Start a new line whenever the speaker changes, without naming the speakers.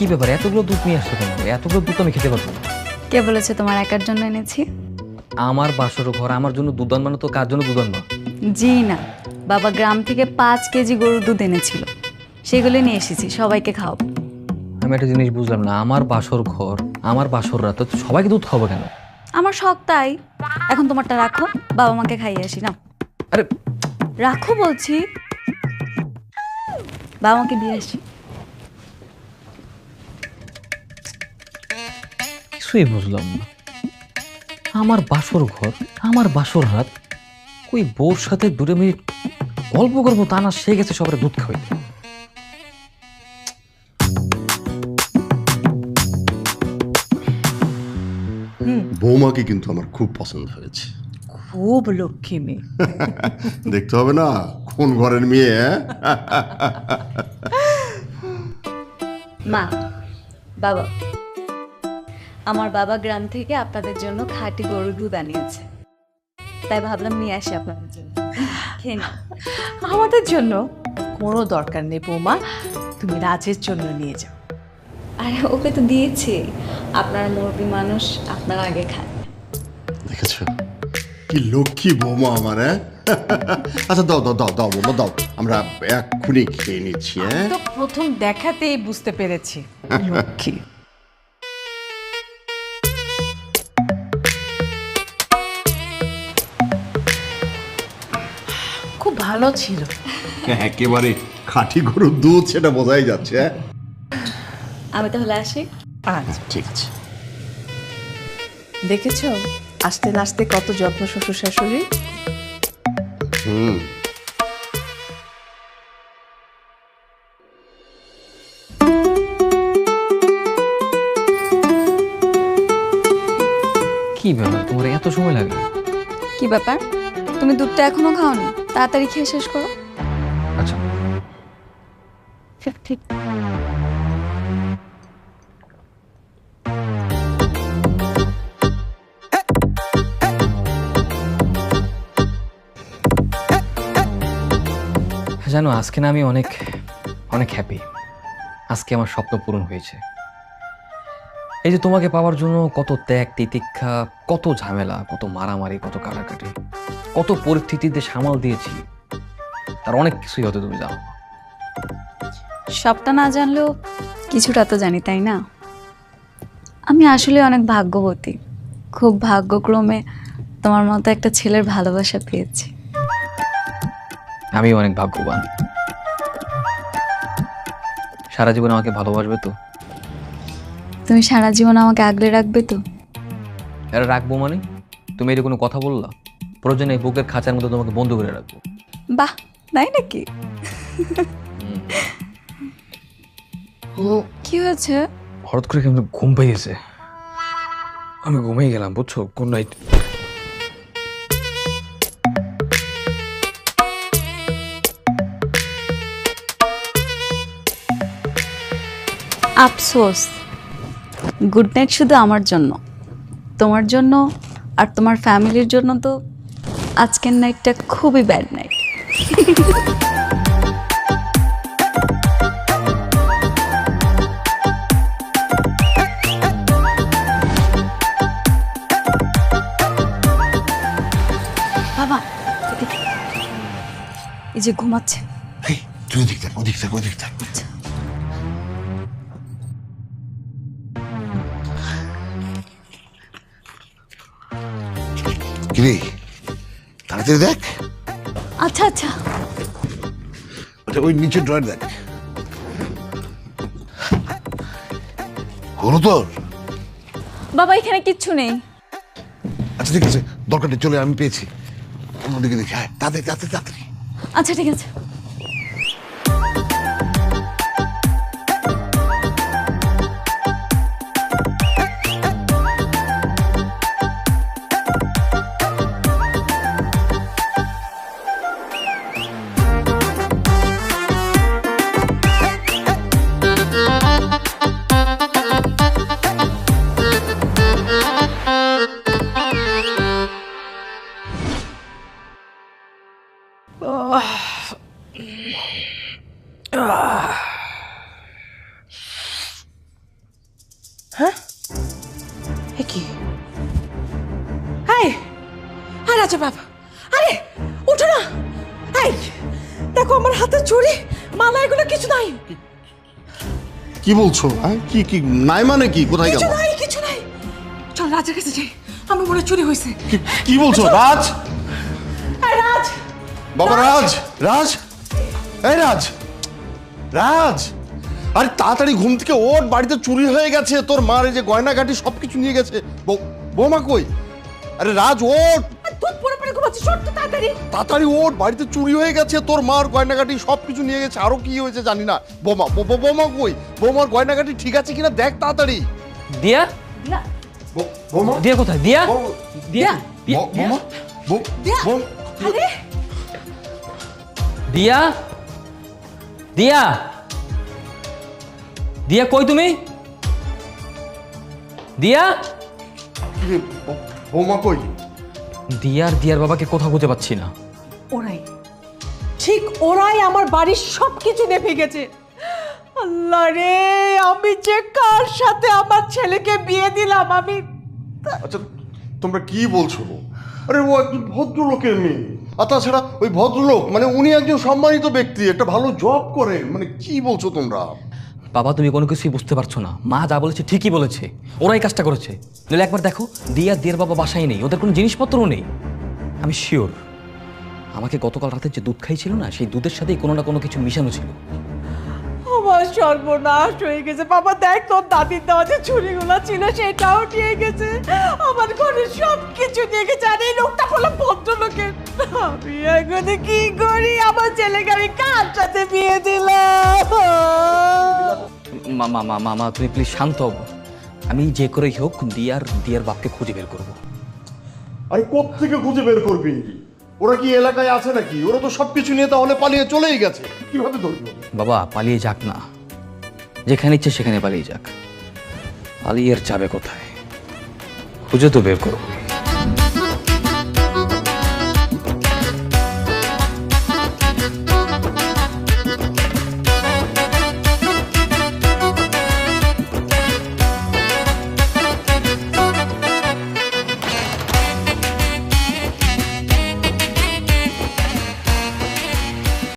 কি ব্যাপার? এতগুলো দুধ নিয়ে আসছো কেন? এতগুলো দুধ আমি খেতে পারব না।
কে বলেছে তোমার একার জন্য এনেছি?
আমার বাসর ঘর আমার জন্য দুধ আনবানো তো কার জন্য দুধ আনবা?
জি না। বাবা গ্রাম থেকে পাঁচ কেজি গরুর দুধ এনেছিল। সেগুলো নিয়ে এসেছি সবাইকে খাওয়াবো
আমি একটা জিনিস বুঝলাম না আমার বাসর ঘর আমার বাসর রাত তো সবাইকে দুধ খাব কেন?
আমার শখ তাই। এখন তোমারটা রাখো বাবা মাকে খাইয়ে আসি না
আরে
রাখো বলছি। বাবা মাকে দিয়ে আসি।
কিছুই বুঝলাম না। আমার বাসর ঘর আমার বাসর হাত ওই বউর সাথে দূরে মিনিট গল্প করব তা না সে গেছে সবার দুধ খাওয়াই
বৌমাকে কিন্তু আমার খুব পছন্দ হয়েছে।
খুব লক্ষ্মী মেয়ে।
দেখতে হবে না কোন ঘরের মেয়ে হ্যাঁ?
মা বাবা। আমার বাবা গ্রাম থেকে আপনাদের জন্য খাঁটি গরুর দুধ আনিয়েছে। তাই ভাবলাম নিয়ে আসি আপনাদের জন্য।
আমাদের জন্য কোনো দরকার নেই বৌমা তুমি রাজের জন্য নিয়ে যাও।
আরে ওকে তো দিয়েছি। আপনার মুরগি মানুষ আপনারা আগে খান।
দেখেছ? কি লক্ষ্মী বৌমা আমার হ্যাঁ? আচ্ছা দাও দাও দাও দাও বৌমা দাও। আমরা এক্ষুনি খেয়ে নিচ্ছি হ্যাঁ?
তো প্রথম দেখাতেই বুঝতে পেরেছি। লক্ষ্মী। ভালো ছিল।
একেবারে খাঁটি গরুর দুধ সেটা বোঝাই যাচ্ছে হ্যাঁ?
আমি তাহলে আসি।
আচ্ছা
ঠিক আছে।
দেখেছ? আস্তে নাস্তে কত যত্ন শ্বশুর শাশুড়ি।
হুম।
কি ব্যাপার? তোমার এত সময় লাগে
কি ব্যাপার? তুমি দুধটা এখনও খাওনি? তাড়াতাড়ি খেয়ে শেষ করো।
আচ্ছা।
ঠিক
জানো আজকে না আমি অনেক অনেক হ্যাপি আজকে আমার স্বপ্ন পূরণ হয়েছে। এই যে তোমাকে পাওয়ার জন্য কত ত্যাগ তিতিক্ষা কত ঝামেলা কত মারামারি কত কাটাকাটি কত পরিস্থিতিতে সামাল দিয়েছি তার অনেক কিছুই হতে তুমি জানো।
সবটা না জানলেও কিছুটা তো জানি তাই না? আমি আসলে অনেক ভাগ্যবতী। খুব ভাগ্যক্রমে তোমার মতো একটা ছেলের ভালোবাসা পেয়েছি।
আমিও অনেক ভাগ্যবান। সারা জীবন আমাকে ভালোবাসবে তো?
তুমি সারা জীবন আমাকে আগলে রাখবে তো?
এটা রাখব মানে? তুমি এটা কোনো কথা বললা? প্রয়োজনে এই বুকের খাঁচার মধ্যে তোমাকে বন্ধ করে রাখব।
বাহ তাই নাকি? কি হয়েছে?
হঠাৎ করে কেমন ঘুম পেয়েছে। আমি ঘুমিয়ে গেলাম বুঝছ? কোন নাইট
আফসোস। গুড নাইট শুধু আমার জন্য। তোমার জন্য আর তোমার ফ্যামিলির জন্য তো আজকের নাইটটা খুবই ব্যাড নাইট। বাবা এই যে ঘুমাচ্ছে।
ওদিক থাক ওদিক থাক ওদিক থাক।
কিরে তাড়াতাড়ি দেখ।
আচ্ছা আচ্ছা।
আচ্ছা ওই নিচে ড্রয়ার দেখ। হলো তোর?
বাবা এখানে কিচ্ছু নেই।
আচ্ছা ঠিক আছে দরকার নেই চলে আমি পেয়েছি। অন্যদিকে দেখি হ্যাঁ তাড়াতাড়ি তাড়াতাড়ি তাড়াতাড়ি।
আচ্ছা ঠিক আছে। হ্যাঁ এ কি?
হাই হ্যাঁ রাজা বাবা আরে ওঠো না এই দেখো আমার হাতে চুড়ি মালা এগুলো কিছু নাই
কি বলছো হ্যাঁ কি কি নাই মানে কি কোথায় গেল
কিছু নাই কিছু নাই চল রাজার কাছে যাই আমার মনে চুরি হয়েছে
কি বলছো রাজ বাবা রাজ! রাজ! এই রাজ! রাজ! আরে তাড়াতাড়ি ঘুম থেকে ওর বাড়িতে চুরি হয়ে গেছে তোর মার এই যে গয়নাঘাটি সব কিছু নিয়ে গেছে। বৌ- বৌমা কই? আরে রাজ ওট
তাড়াতাড়ি।
তাড়াতাড়ি ওর বাড়িতে চুরি হয়ে গেছে তোর মার গয়নাঘাটি সব কিছু নিয়ে গেছে আরও কি হয়েছে জানি না। বোমা বৌ- বৌ- বৌমা কই? বৌমার গয়নাঘাটি ঠিক আছে কিনা দেখ তাড়াতাড়ি।
দিয়া?
বৌ- বৌমা?
দিয়া কোথায়? দিয়া?
বৌ-
দিয়া
বৌমা? বৌ-
দিয়া।
দিয়া? দিয়া কই তুমি? দিয়া?
বৌমা কই?
দিয়ার দিয়ার বাবাকে কোথাও খুঁজে পাচ্ছি না।
ওরাই। ঠিক ওরাই আমার বাড়ির সব কিছু নেপে গেছে। আল্লাহ রে আমি যে কার সাথে আমার ছেলেকে বিয়ে দিলাম আমি
আচ্ছা তোমরা কি বলছো? আরে ও একজন ভদ্রলোকের মেয়ে। আর তাছাড়া ওই ভদ্রলোক মানে উনি একজন সম্মানিত ব্যক্তি, একটা ভালো জব করে মানে কি বলছো তোমরা?
বাবা, তুমি কোনো কিছুই বুঝতে পারছ না। মা যা বলেছে ঠিকই বলেছে। ওরাই কাজটা করেছে। নাহলে একবার দেখো দিয়া দিয়ার বাবা বাসায় নেই, ওদের কোনো জিনিসপত্রও নেই। আমি শিওর আমাকে গতকাল রাতে যে দুধ খাইছিল না, সেই দুধের সাথেই কোনো না কোনো কিছু মিশানো ছিল।
আমার সর্বনাশ হয়ে গেছে। বাবা দেখ তোর দাদির দেওয়া যে ছুরিগুলো ছিল সেটাও নিয়ে গেছে। আমার ঘরে সব কিছু নিয়ে গেছে আর এই লোকটা হলো ভদ্রলোকের। আমি এখন কি করি? আমার ছেলেকে আমি কার সাথে বিয়ে দিলাম?
মা মা মা তুমি প্লিজ শান্ত হও। আমি যে করেই হোক দিয়ার দিয়ার বাপকে খুঁজে বের করব।
আরে থেকে খুঁজে বের করবি? ওরা কি এলাকায় আছে নাকি? ওরা তো সবকিছু নিয়ে তাহলে পালিয়ে চলেই গেছে। কীভাবে ধরবো?
বাবা, পালিয়ে যাক না। যেখানে ইচ্ছে সেখানে পালিয়ে যাক। পালিয়ে আর কোথায়? খুঁজে তো বের করব